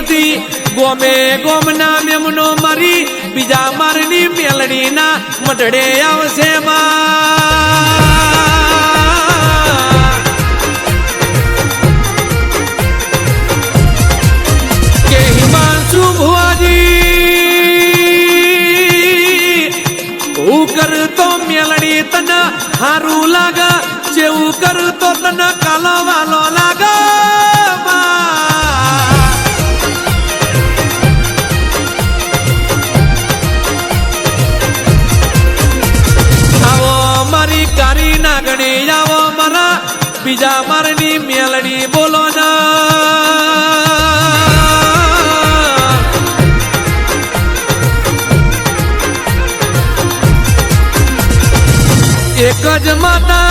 વસતી ગોમે ગોમના મેમનો મરી, બીજા મારની મેલડીના મઢડે આવશે તને હારું લાગે, જેવું કરતો તને કાલો વાલો લાગ. બીજા મારની મેલડી બોલો ના. એક જ માતા,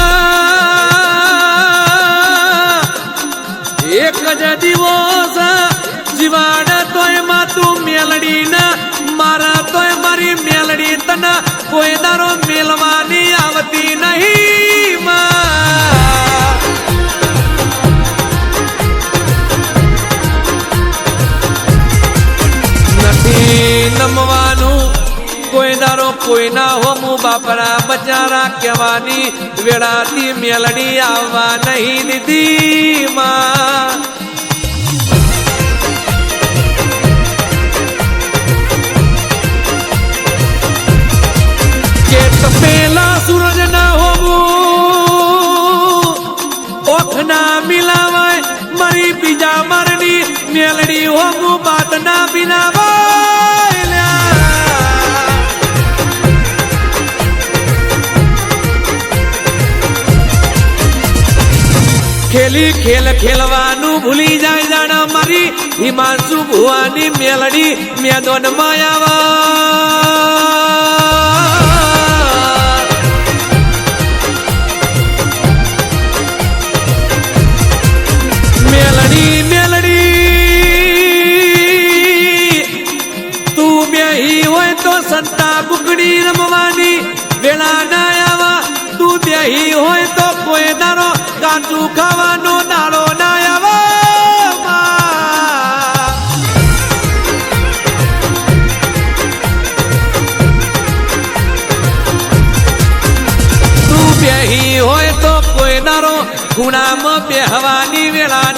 એક જ દિવસ. જીવાડ તોયમાં તું મેલડી ના, મારા તોય મારી મેલડી તના કોઈ દારો બાપરા બચારા કહેવાની વેળાથી મેલડી આવવા નહીં દીધી માં. પેલા સૂરજ ના હોવું ઓખ ના મિલાવાય, મારી બીજા મારની મેલડી હોવું બાત ના બિનાવાય. ખેલી ખેલ ખેલવાનું ભૂલી જાય જાણા મારી. હિમાંશુ ભુવાની મેલડી મેદોન માયાવા ગુણામાં બેહવાની વેળા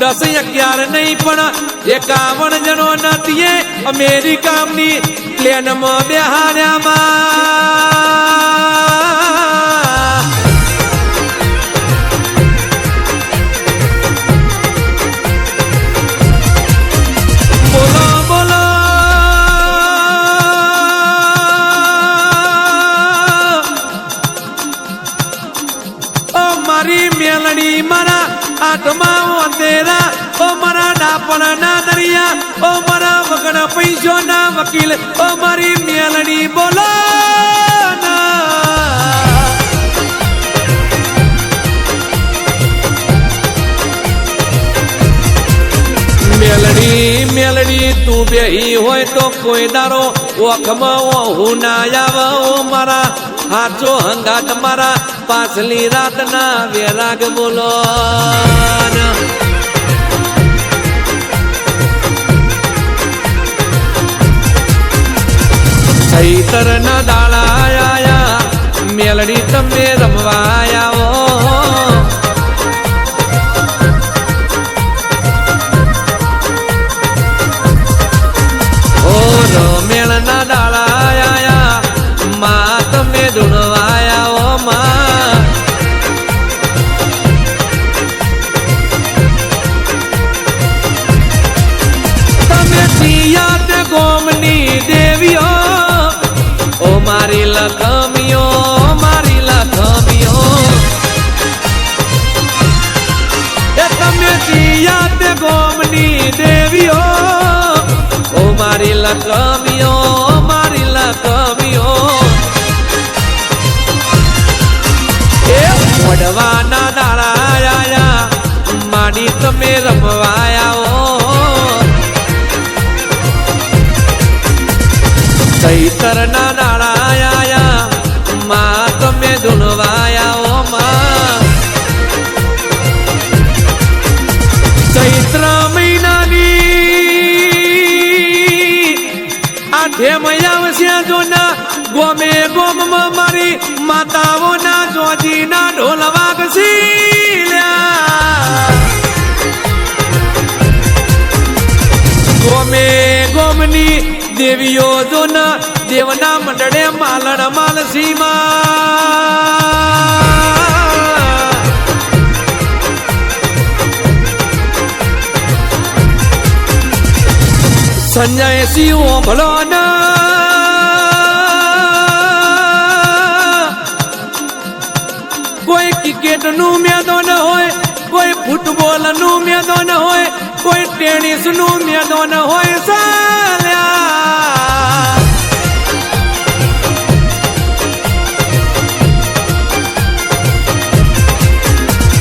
દસ અગિયાર નહીં, પણ એકાવન જણો નથી અમેરિકાની પ્લેનમાં બેહાડ્યામાં. બોલો બોલો. ઓ મારી મેલડી, મારા આત્મા ઓતેરા ઓ મારા ડાપણ ના દરિયા, ઓ મારા વગણ પૈસો ના વકીલ, ઓ મારી મેલડી બોલો ના. મેલડી મેલડી, તું બેહી હોય તો કોઈ દારો, ઓખમાં હું ના આવા. ઓ મારા હાચો હંગાટ મારા, પાછલી રાતના વેરાગ બોલો ના. ચૈતર ના દાડા આયા મેલડી તમે રમવા આયા મારી લખમીઓ મારી લખમીઓ. એ તમે જીયા તે ગોમની દેવીઓ ઓ મારી લખમી ગોમે ગોમમાં મારી માતાઓના જોજીના ઢોલ વાગસી ગોમે ગોમની દેવીઓ જોના દેવના મંડળે માલણ માલસીમાં. સંજય સિંહ ભલો કોઈ ક્રિકેટનું મેદાન હોય, કોઈ ફૂટબોલનું મેદાન હોય, કોઈ ટેનિસનું મેદાન હોય. સાલ્યા!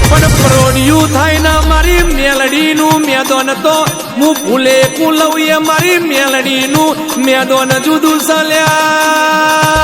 પણ પરોડિયું થાય ના મારી મેલડી નું મેદોન તો હું ભૂલે કુલવીએ મારી મેલડી નું મેદોન જુદું સલ્યા!